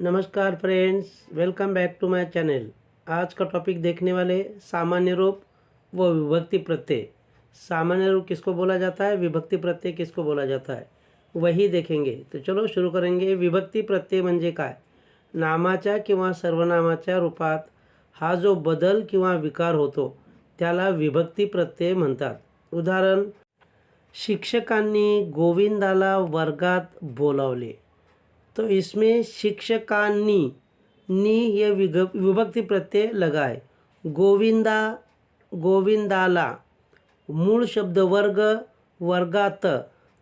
नमस्कार friends welcome back to my channel आज का टॉपिक देखने वाले सामान्य रूप, व विभक्ति प्रत्यय। सामान्य रूप किसको बोला जाता है? विभक्ति प्रत्यय किसको बोला जाता है? वही देखेंगे। तो चलो शुरू करेंगे। विभक्ती प्रत्यय म्हणजे काय? नामाच्या किंवा सर्वनामाच्या रूपात हा जो बदल किंवा विकार होतो, त्याला विभक्ती प्रत्यय म्हणतात. उदाहरण, शिक्षकांनी गोविंदाला वर्गात बोलावले. तो इसमें शिक्षकांनी नी ये विग, विभक्ति प्रत्यय लगा है गोविंदा, गोविंदाला, मूल शब्द वर्ग, वर्गात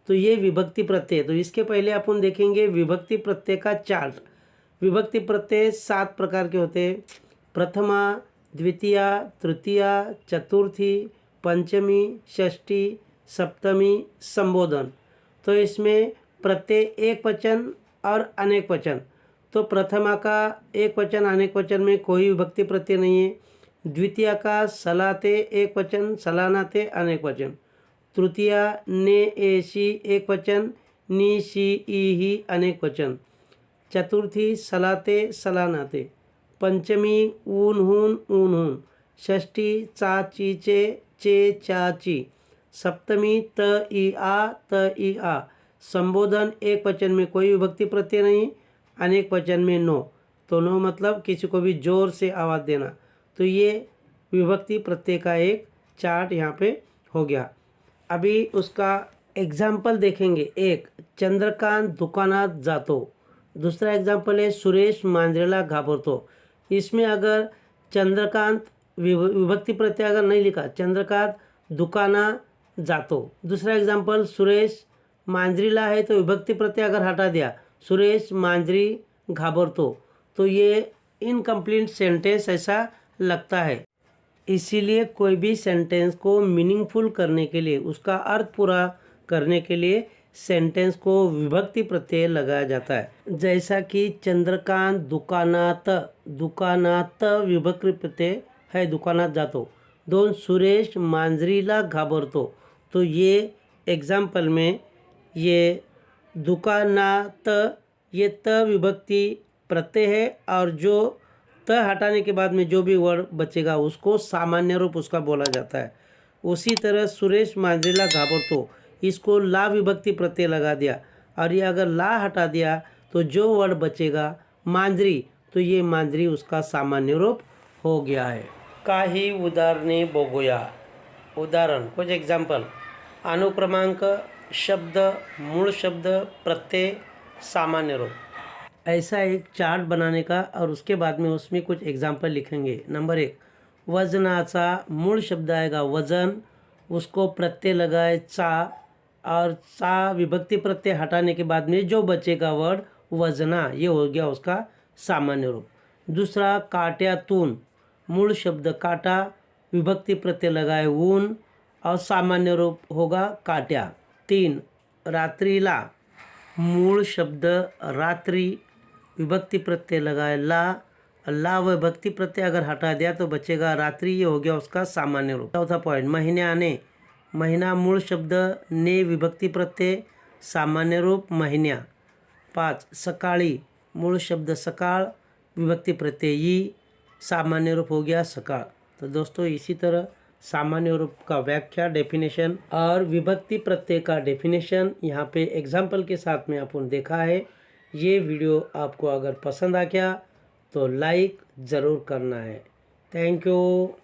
तो ये विभक्ति प्रत्यय। तो इसके पहले अपन देखेंगे विभक्ति प्रत्यय का चार्ट। विभक्ति प्रत्यय सात प्रकार के होते हैं। प्रथमा, द्वितीया, तृतीया, चतुर्थी, पंचमी, षष्ठी, सप्तमी, संबोधन। तो इसमें प्रत्यय एक वचन और अनेक वचन। तो प्रथमा का एक वचन, अनेक वचन में कोई विभक्ति प्रत्यय नहीं है। द्वितीय का सलाते, एक वचन, सलानाते, अनेक वचन। तृतीय, ने एशी एक वचन नी सी ई ही अनेक वचन। चतुर्थी, सलाते, सलानाते। पंचमी, ऊन, हून ऊन, हून। षष्ठी, चा, ची, चे चे चाची सप्तमी, त, ई, आ, त, ई, आ। संबोधन, एक वचन में कोई विभक्ति प्रत्यय नहीं, अनेक वचन में नो। तो नो मतलब किसी को भी ज़ोर से आवाज़ देना। तो ये विभक्ति प्रत्यय का एक चार्ट यहाँ पे हो गया। अभी उसका एग्ज़ाम्पल देखेंगे। एक, चंद्रकांत दुकानात जातो। दूसरा एग्ज़ाम्पल है सुरेश मांजरेला घाबरतो। इसमें अगर चंद्रकांत विभक्ति प्रत्यय अगर नहीं लिखा, चंद्रकांत दुकाना जातो। दूसरा एग्ज़ाम्पल सुरेश मांजरीला है तो विभक्ति प्रत्यय अगर हटा दिया, सुरेश मांजरी घाबरतो तो ये इनकम्प्लीट सेंटेंस ऐसा लगता है। इसीलिए कोई भी सेंटेंस को मीनिंगफुल करने के लिए, उसका अर्थ पूरा करने के लिए सेंटेंस को विभक्ति प्रत्यय लगाया जाता है। जैसा कि चंद्रकांत दुकानात दुकानात विभक्ति प्रत्यय है, दुकानात जातो। दोन सुरेश मांजरीला घाबरतो तो ये एग्ज़ाम्पल में ये दुकानात ये त विभक्ति प्रत्यय है और जो त हटाने के बाद में जो भी वर्ड बचेगा उसको सामान्य रूप उसका बोला जाता है। उसी तरह सुरेश मांजरीला घाबरतो, इसको ला विभक्ति प्रत्यय लगा दिया और ये अगर ला हटा दिया तो जो वर्ड बचेगा मांजरी तो ये मांजरी उसका सामान्य रूप हो गया है। काही उदाहरणे बघूया. उदाहरण, कुछ एग्ज़ाम्पल अनुक्रमांक शब्द मूल शब्द प्रत्यय सामान्य रूप। ऐसा एक चार्ट बनाने का और उसके बाद में उसमें कुछ एग्जाम्पल लिखेंगे। नंबर एक वजनाचा मूल शब्द आएगा वजन उसको प्रत्यय लगाए चा और चा विभक्ति प्रत्यय हटाने के बाद में जो बचेगा वर्ड वजना ये हो गया उसका सामान्य रूप। दूसरा काट्यातून मूल शब्द काटा विभक्ति प्रत्यय लगाए ऊन और सामान्य रूप होगा काट्या। तीन रात्रीला मूळ शब्द रात्रि विभक्ति प्रत्यय लगाए। ला ला विभक्ति प्रत्यय अगर हटा दिया तो बचेगा। रात्रि ये हो गया उसका सामान्य रूप। चौथा पॉइंट महीन्याने महीना मूल शब्द ने विभक्ति प्रत्यय, सामान्य रूप महीन्या। पाँच, सकाळी मूल शब्द सकाळ, विभक्ति प्रत्यय, ई, सामान्य रूप हो गया सकाळ। तो दोस्तों इसी तरह सामान्य रूप का व्याख्या डेफिनेशन और विभक्ति प्रत्यय का डेफिनेशन यहाँ पे एग्ज़ाम्पल के साथ में आपने देखा है। ये वीडियो आपको अगर पसंद आ गया तो लाइक ज़रूर करना है। Thank you